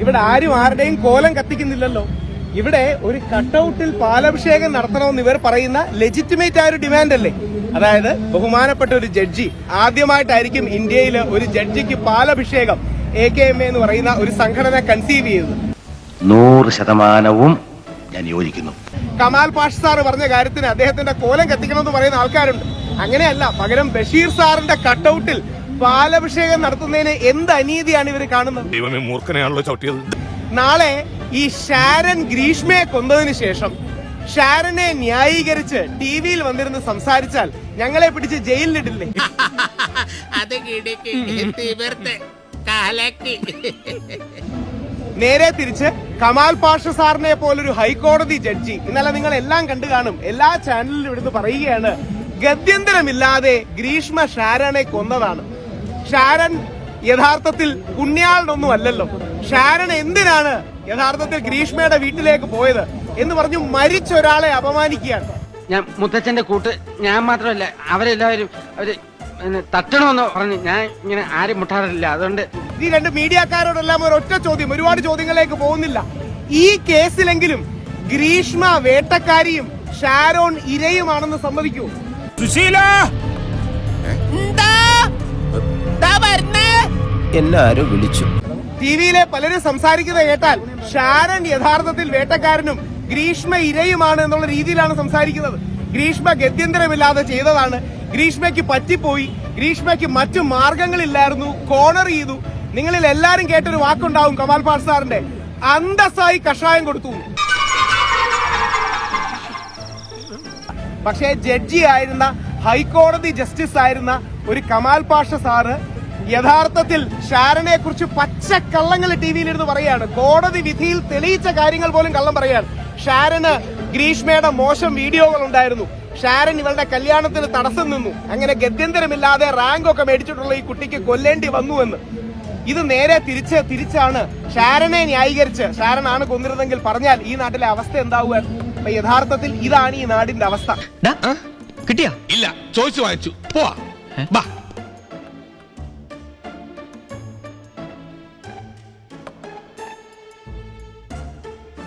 ഇവിടെ ആരും ആരുടെയും കോലം കത്തിക്കുന്നില്ലല്ലോ. ഇവിടെ ഒരു കട്ടൌട്ടിൽ പാലഭിഷേകം നടത്തണമെന്ന് ഇവർ പറയുന്ന ലെജിറ്റിമേറ്റ് ആയ ഒരു ഡിമാൻഡ് അല്ലേ? അതായത് ബഹുമാനപ്പെട്ട ഒരു ജഡ്ജി. ആദ്യമായിട്ടായിരിക്കും ഇന്ത്യയിൽ ഒരു ജഡ്ജിക്ക് പാലഭിഷേകം എ കെ എം എ എന്ന് പറയുന്ന ഒരു സംഘടന കൺസീവ് ചെയ്തത് നൂറ് ശതമാനവും ഞാൻ യോജിക്കുന്നു. കമാൽ പാഷ സാർ പറഞ്ഞ കാര്യത്തിന് അദ്ദേഹത്തിന്റെ കോലം കത്തിക്കണമെന്ന് പറയുന്ന ആൾക്കാരുണ്ട്. അങ്ങനെയല്ല പകരം ബഷീർ സാറിന്റെ കട്ടൌട്ടിൽ പാലഭിഷേകം നടത്തുന്നതിന് എന്ത് അനീതിയാണ് ഇവർ കാണുന്നത്? ദൈവമേ മൂർഖനെയാണല്ലോ ചവിട്ടിയത്. നാളെ ഈ ഷാരൻ ഗ്രീഷ്മയെ കൊന്നതിന് ശേഷം ഷാരനെ ന്യായീകരിച്ച് ടി വിയിൽ വന്നിരുന്ന് സംസാരിച്ചാൽ ഞങ്ങളെ പിടിച്ച് ജയിലിലിടില്ലേ അത് നേരെ തിരിച്ച് കമാൽ പാഷ സാറിനെ പോലൊരു ഹൈക്കോടതി ജഡ്ജി. ഇന്നലെ നിങ്ങൾ എല്ലാം കണ്ടു കാണും. എല്ലാ ചാനലിലും ഇവിടുന്ന് പറയുകയാണ് ഗത്യന്തരമില്ലാതെ ഗ്രീഷ്മ ഷാരനെ കൊന്നതാണ്. ഷാരൻ യഥാർത്ഥത്തിൽ പുണ്യാളനൊന്നും അല്ലല്ലോ. ഷാരൻ എന്തിനാണ് യഥാർത്ഥത്തിൽ ഗ്രീഷ്മയുടെ വീട്ടിലേക്ക് പോയത് എന്ന് പറഞ്ഞു മരിച്ച ഒരാളെ അപമാനിക്കുകയാണ്? ഞാൻ മുത്തച്ഛന്റെ കൂട്ട് ഞാൻ മാത്രമല്ല അവരെല്ലാവരും അവർ തട്ടണമെന്ന് പറഞ്ഞു ഞാൻ ഇങ്ങനെ ആരും മുട്ടാറില്ല. അതുകൊണ്ട് ഈ രണ്ട് മീഡിയക്കാരോടെല്ലാം ഒരു ഒറ്റ ചോദ്യം ഒരുപാട് ചോദ്യങ്ങളിലേക്ക് പോകുന്നില്ല. ഈ കേസിലെങ്കിലും ഗ്രീഷ്മ വേട്ടക്കാരിയും ഷാരോൺ ഇരയുമാണെന്ന് സമ്മതിക്കൂ. സുശീല! എന്താ എല്ലാരും വിളിച്ചു. ടി വിയിലെ പലരും സംസാരിക്കുന്നത് കേട്ടാൽ ഷാരൻ യഥാർത്ഥത്തിൽ വേട്ടക്കാരനും ഗ്രീഷ്മ ഇരയുമാണ് എന്നുള്ള രീതിയിലാണ് സംസാരിക്കുന്നത്. ഗ്രീഷ്മ ഗത്യന്തരമില്ലാതെ ചെയ്തതാണ്. ഗ്രീഷ്മയ്ക്ക് പറ്റിപ്പോയി. ഗ്രീഷ്മയ്ക്ക് മറ്റു മാർഗങ്ങളില്ലായിരുന്നു. കോണർ ചെയ്തു. നിങ്ങളിൽ എല്ലാരും കേട്ടൊരു വാക്കുണ്ടാവും കമാൽ പാഷ സാറിന്റെ. അന്തസ്സായി കഷായം കൊടുത്തു. പക്ഷേ ജഡ്ജി ആയിരുന്ന ഹൈക്കോടതി ജസ്റ്റിസ് ആയിരുന്ന ഒരു കമാൽ പാഷ സാറ് യഥാർത്ഥത്തിൽ ഷാരനെ കുറിച്ച് പച്ചക്കള്ളങ്ങൾ ടി വിയിലിരുന്ന് പറയാണ് കോടതി വിധിയിൽ തെളിയിച്ച കാര്യങ്ങൾ പോലും കള്ളം പറയാണ് ഷാരന് ഗ്രീഷ്മയുടെ മോശം വീഡിയോകൾ ഉണ്ടായിരുന്നു. ഷാരൻ ഇവളുടെ കല്യാണത്തിന് തടസ്സം നിന്നു. അങ്ങനെ ഗത്യന്തരമില്ലാതെ റാങ്ക് ഒക്കെ മേടിച്ചിട്ടുള്ള ഈ കുട്ടിക്ക് കൊല്ലേണ്ടി വന്നു എന്ന്. ഇത് നേരെ തിരിച്ച് തിരിച്ചാണ് ഷാരനെ ന്യായീകരിച്ച് ഷാരനാണ് കൊന്നിരുന്നെങ്കിൽ പറഞ്ഞാൽ ഈ നാട്ടിലെ അവസ്ഥ എന്താവുക? അപ്പൊ യഥാർത്ഥത്തിൽ ഇതാണ് ഈ നാടിന്റെ അവസ്ഥ. കിട്ടിയാ? ഇല്ല ചോദിച്ചു വായിച്ചു പോവാ. ബാ.